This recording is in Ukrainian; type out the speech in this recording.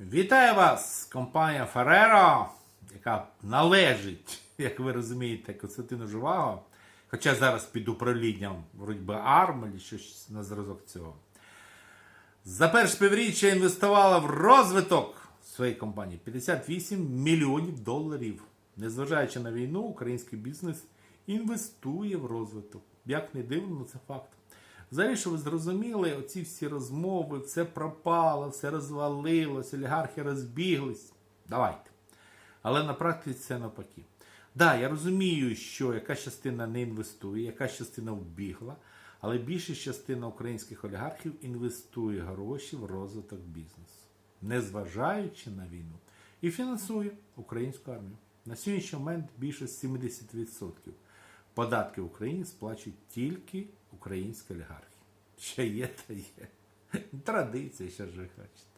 Вітаю вас, компанія Ferrero, яка належить, як ви розумієте, Константину Живаго, хоча зараз під управлінням вроді АРМ чи щось на зразок цього. За перше півріччя інвестувала в розвиток своєї компанії 58 мільйонів доларів. Незважаючи на війну, український бізнес інвестує в розвиток. Як не дивно, це факт. Ви зрозуміли, оці всі розмови, все пропало, все розвалилось, олігархи розбіглись. Давайте. Але на практиці це навпаки. Да, я розумію, що якась частина не інвестує, якась частина вбігла, але більша частина українських олігархів інвестує гроші в розвиток бізнесу, незважаючи на війну, і фінансує українську армію. На сьогоднішній момент більше 70% податки в Україні сплачують тільки українські олігархи. Ще є, та є. Традиція, що ж ви хочете.